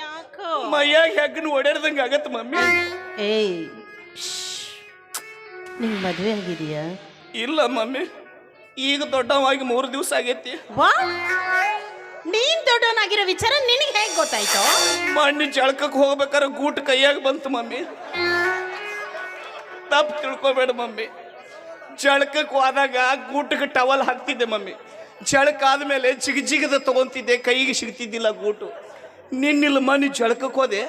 ಯಾಕೋ? ಮೈಯಾಗ ಹೆಗ್ಗನ ಓಡಾಡ್ದಂಗ ಆಗತ್ತ ಮಮ್ಮಿ. ಏಯ್ ನಿಂಗೆ ಮದುವೆ ಆಗಿದೆಯಾ? ಇಲ್ಲ ಮಮ್ಮಿ. ಈಗ ದೊಡ್ಡವಾಗಿ ಮೂರು ದಿವಸ ಆಗೈತಿ. ವಾ? ನೀನ್ ದೊಡ್ಡವನಾಗಿರೋ ವಿಚಾರ ನಿನಗೆ ಹೇಗೆ ಗೊತ್ತಾಯ್ತು? ಮಣ್ಣಿ ಜಳಕಕ್ಕೆ ಹೋಗ್ಬೇಕಾದ್ರೆ ಗೂಟ ಕೈಯಾಗ ಬಂತು ಮಮ್ಮಿ. ತಪ್ಪು ತಿಳ್ಕೊಬೇಡ ಮಮ್ಮಿ. ಜಳಕಕ್ಕೆ ಹೋದಾಗ ಗೂಟಕ್ಕೆ ಟವಲ್ ಹಾಕ್ತಿದ್ದೆ ಮಮ್ಮಿ. ಜಳಕ ಆದ್ಮೇಲೆ ಜಿಗ ಜಿಗದ ತಗೊಂತಿದ್ದೆ ಕೈಗೆ ಸಿಗ್ತಿದ್ದಿಲ್ಲ ಗೂಟು. ನಿನ್ನಿಲ್ಲ ಮನಿ ಜಳಕಕ್ಕೆ ಹೋದೆ.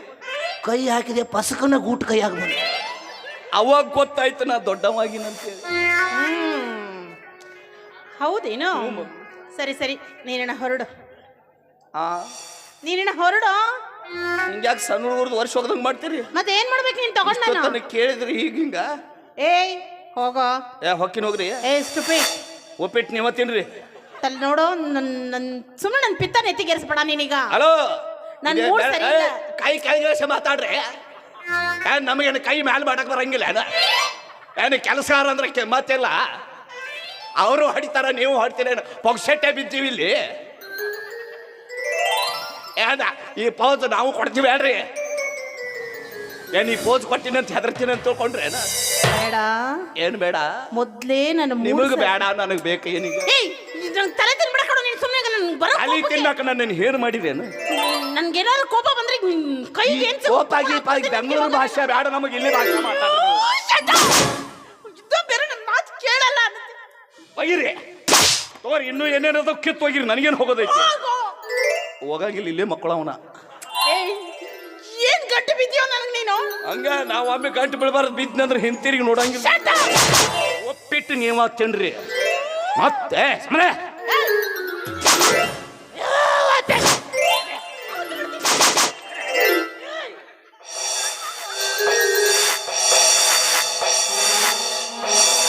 ಕೈ ಹಾಕಿದೆ ಪಸಕನ ಗೂಟ್ ಕೈ ಬಂತು ಅವಾಗ ಗೊತ್ತಾಯ್ತು ನಾ ದೊಡ್ಡವಾಗಿನಂತೇಳಿ. ಹೌದೇನೋ? ಹೌದೇನು ಸರಿ ಸರಿ ನೀನಣ್ಣ ಹೊರಡು. ಆ? ನೀನಣ್ಣ ಹೊರಡು. ಹಿಂಗ್ಯಾಕೆ ಸಣ್ಣ ಹುಡುಗರ್ದು ವರ್ಷ ಹೋಗ್ದಂಗೆ ಮಾಡ್ತೀರಿ? ಮತ್ತೆ ಏನ್ ಮಾಡ್ಬೇಕು ನೀನ್ ತಗೊಂಡ ಇಷ್ಟೊತ್ತನ ಕೇಳಿದ್ರಿ ಈಗ ಹಿಂಗ? ಏಯ್ ಹೋಗೋ. ಏ ಹೊಕ್ಕಿನ ಹೋಗ್ರಿ. ಏ ಸ್ಟುಪಿ. ಒಪ್ಪಿಟ್ಟು ನೀವ ತಿನ್ರಿ ತಲೆ ನೋಡು ನನ್ನ ನನ್ ಸುಮ್ಮನೆ ನನ್ನ ಪಿತ್ತ ನೆತ್ತಿಗೇರಿಸ್ಬೇಡ ನೀನೀಗ. ಹಲೋ? ನನ್ ಮೂಡ್ ಸರಿ ಇಲ್ಲ. ಕೈ ಕೆಳಗಿಳಿಸಿ ಮಾತಾಡ್ರಿ. ಏನ್ ನಮಗೇನು ಕೈ ಮ್ಯಾಲ ಮಾಡಕ್ ಬರಂಗಿಲ್ಲ ಏನ? ಏನು ಕೆಲಸಗಾರ ಅಂದ್ರೆ ಕೆ- ಮತ್ತಿಲ್ಲ? ಅವರು ಹೊಡಿತಾರ ನೀವು ಹೊಡಿತೀರ ಪೊಗ್ಸೆಟ್ಟೆ ಬಿದ್ದೀವಿ ಇಲ್ಲಿ. ಏನ ಈ ಪೌಜ್ ನಾವು ಕೊಡ್ತೀವಿ ಹೇಳ್ರಿ. ಏನ್ ಈ ಪೋಜ್ ಕೊಟ್ಟಿನಿ ಅಂತ ಹೆದರ್ತೀನಿ ಅಂತ ತಿಳ್ಕೊಂಡ್ರೆ ಏನ? ಬೇಡ. ಏನ್ ಬೇಡ? ಮೊದ್ಲೇ ನನ್ನ ಮೂಡ್ ನಿಮಗ್ ಸರಿ- ಬೇಡ ನನಗ್ ಬೇಕು ಏನಿಗೆ ಏಯ್ ಇದು ನಂಗ್ ತಲೆ ತಿನ್ಬಿಡ ಕಣೋ ನೀನ್ ಸುಮ್ಮನೆ ನನ್ ಅಲ್ಲಿ ಕೋಪಕ್ಕೆ- ತಿನ್ನಕ ನನ್ನ ಏನು ಮಾಡಿದೇನು ನನ್ಗೇನಾದ್ರು ಕೋಪ ಬಂದ್ರೆ ಕೈ ಏನ್ ಕೋಪ ಗೀಪ ಈ ಬೆಂಗಳೂರು ಭಾಷೆ ಬೇಡ ನಮಗೆ ಇಲ್ಲಿ ಭಾಷೆ ಮಾತಾಡೋದು. ಇದು ಬೇರೆ ನನ್ನ ಮಾತು ಕೇಳಲ್ಲ ಒಗಿರಿ ತೋರಿ ಇನ್ನೂ ಏನೇನದ ಕಿತ್ತು ಹೋಗಿರಿ ನನಗೇನು ಹೋಗೋದೈತಿ? ಹೋಗಂಗಿಲ್ಲ ಇಲ್ಲೇ ಮಕ್ಕಳು ಅವನ ಏಯ್ ಏನ್ ಗಂಟು ಬಿದ್ದೀಯೋ ನನಗ್ ನೀನು? ಹಂಗ ನಾವು ಒಮ್ಮೆ ಗಂಟು ಬೀಳ್ಬಾರ್ದು ಬಿದ್ನಂದ್ರೆ ಹಿಂತಿರುಗಿ ನೋಡಂಗಿಲ್ಲ. Shut up! ಒಪ್ಪಿಟ್ಟು ನೀವ ತಿನ್ರಿ. ಮತ್ತೆ ಸುಮ್ಮನೆ